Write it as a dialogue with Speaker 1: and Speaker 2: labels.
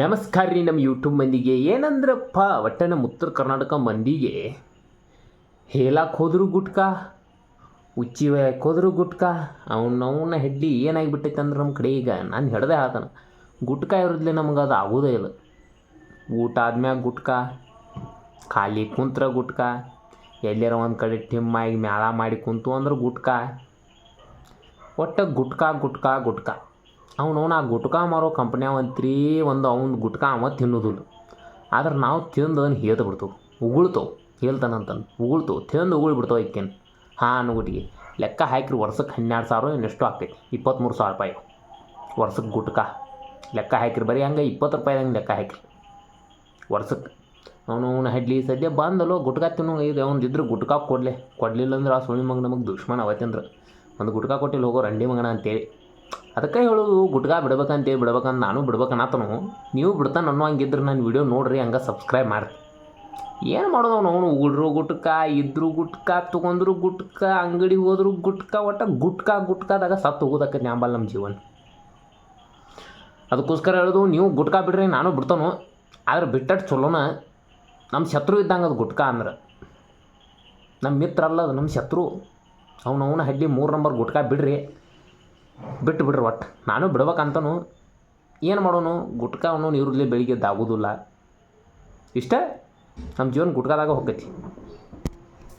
Speaker 1: ನಮಸ್ಕಾರ ರೀ ನಮ್ಮ ಯೂಟ್ಯೂಬ್ ಮಂದಿಗೆ. ಏನಂದ್ರಪ್ಪ? ಒಟ್ಟ ನಮ್ಮ ಉತ್ತರ ಕರ್ನಾಟಕ ಮಂದಿಗೆ. ಹೇಳಕ್ಕೆ ಹೋದ್ರು ಗುಟ್ಕ? ಉಚ್ಚಿ ವಯಕ್ಕೆ ಹೋದ್ರು ಗುಟ್ಕ? ಅವ್ನ ಅವನ ಹೆಡ್ಡಿ ಏನಾಗಿಬಿಟ್ಟೈತೆ ಅಂದ್ರೆ ನಮ್ಮ ಕಡೆ ಈಗ. ನಾನು ಹಿಡ್ದೆ ಆತನ. ಗುಟ್ಕ ಇರೋದ್ಲೆ ನಮ್ಗೆ ಅದು ಆಗೋದೇ ಇಲ್ಲ. ಊಟ ಆದ್ಮ್ಯಾಗ ಗುಟ್ಕ. ಖಾಲಿ ಕುಂತ್ರ ಗುಟ್ಕ. ಎಲ್ಲಾರ ಒಂದು ಕಡೆ ಟಿಮ್ಮಾಗಿ ಮೇಳ ಮಾಡಿ ಕುಂತು ಅಂದ್ರೆ ಗುಟ್ಕ. ಒಟ್ಟು ಗುಟ್ಕ ಗುಟ್ಕ ಗುಟ್ಕ. ಅವ್ನವ್ನು ಆ ಗುಟ್ಕ ಮಾರೋ ಕಂಪ್ನಿಯಾವಂತ್ರಿ ಒಂದು ಅವ್ನ ಗುಟ್ಕಾ ಅವ ತಿನ್ನೋದಿಲ್ಲ ಆದ್ರೆ ನಾವು ತಿಂದು ಅದನ್ನು ಹೇಳ್ತ ಬಿಡ್ತೇವೆ. ಉಗುಳ್ತೇವೆ ಹೇಳ್ತಾನಂತಂದು ಉಗುಳ್ತೇವೆ, ತಿಂದು ಉಗುಳ್ ಬಿಡ್ತೇವೆ ಈಕೇನು ಹಾಂ ಅನ್ನೋಗುಟಿಗೆ ಲೆಕ್ಕ ಹಾಕಿರಿ ವರ್ಷಕ್ಕೆ ಹನ್ನೆರಡು ಸಾವಿರ ಇನ್ನೆಷ್ಟು ಆಗ್ತೈತಿ ಇಪ್ಪತ್ತ್ಮೂರು ಸಾವಿರ ರೂಪಾಯಿ ವರ್ಷಕ್ಕೆ ಗುಟ್ಕಾ. ಲೆಕ್ಕ ಹಾಕಿರಿ ಬರೀ ಹಂಗೆ ಇಪ್ಪತ್ತು ರೂಪಾಯಿದಂಗೆ ಲೆಕ್ಕ ಹಾಕಿರಿ. ವರ್ಷಕ್ಕೆ ಅವನ ಹಡ್ಲಿ ಸದ್ಯ ಬಂದಲ್ಲೋ ಗುಟ್ಕಾ ತಿನ್ನು ಇದು ಅವ್ನು ಇದ್ರೆ ಗುಟ್ಕಾ ಕೊಡಲೆ. ಕೊಡಲಿಲ್ಲ ಅಂದ್ರೆ ಆ ಸುಳಿ ಮಗ ನಮಗೆ ದುಶ್ಮನ ಅವತ್ತಂದ್ರೆ ಒಂದು ಗುಟ್ಕಾ ಕೊಟ್ಟಿಲ್ಲ ಹೋಗೋ ರಂಡಿ ಮಗನ ಅಂತೇಳಿ. ಅದಕ್ಕೆ ಹೇಳೋದು ಗುಟ್ಗಾ ಬಿಡ್ಬೇಕಂತೇಳಿ ಬಿಡ್ಬೇಕಂತ ನಾನು ಬಿಡ್ಬೇಕನ್ನತನು. ನೀವು ಬಿಡ್ತಾನೆ ಅನ್ನೋ ಹಂಗಿದ್ರೆ ನನ್ನ ವಿಡಿಯೋ ನೋಡ್ರಿ, ಹಂಗೆ ಸಬ್ಸ್ಕ್ರೈಬ್ ಮಾಡಿ ಏನು ಮಾಡೋದು ಅವ್ನು? ಉಗುಳ್ರು ಗುಟ್ಕ, ಇದ್ರು ಗುಟ್ಕ ತೊಗೊಂಡ್ರು ಗುಟ್ಕ, ಅಂಗಡಿ ಹೋದ್ರು ಗುಟ್ಕ, ಒಟ್ಟು ಗುಟ್ಕ ಗುಟ್ಕಾದಾಗ ಸತ್ತು ಹೋಗೋದಕ್ಕೆ ನ್ಯಾಂಬಲ್ ನಮ್ಮ ಜೀವನ. ಅದಕ್ಕೋಸ್ಕರ ಹೇಳೋದು, ನೀವು ಗುಟ್ಕ ಬಿಡ್ರಿ, ನಾನು ಬಿಡ್ತಾನು. ಆದ್ರೆ ಬಿಟ್ಟಟ್ಟು ಚಲೋನ ನಮ್ಮ ಶತ್ರು ಇದ್ದಂಗೆ ಅದು ಗುಟ್ಕ ಅಂದ್ರೆ. ನಮ್ಮ ಮಿತ್ರ ಅಲ್ಲ ಅದು ನಮ್ಮ ಶತ್ರು. ಅವನವನ ಅವನ ಹಡ್ಡಿ ಮೂರು ನಂಬರ್ ಗುಟ್ಕ ಬಿಡ್ರಿ. ಬಿಟ್ಟು ಬಿಡ್ರಿ ಒಟ್ಟು. ನಾನು ಬಿಡ್ಬೇಕಂತನು ಏನು ಮಾಡೋನು? ಗುಟ್ಕಾವನು ಅವನು ನೀರುಲಿ ಬೆಳಿಗ್ಗೆ ಇಷ್ಟೇ ಇಷ್ಟ? ನಮ್ಮ ಜೀವನ ಗುಟ್ಕಾದಾಗ ಹೋಗೈತಿ.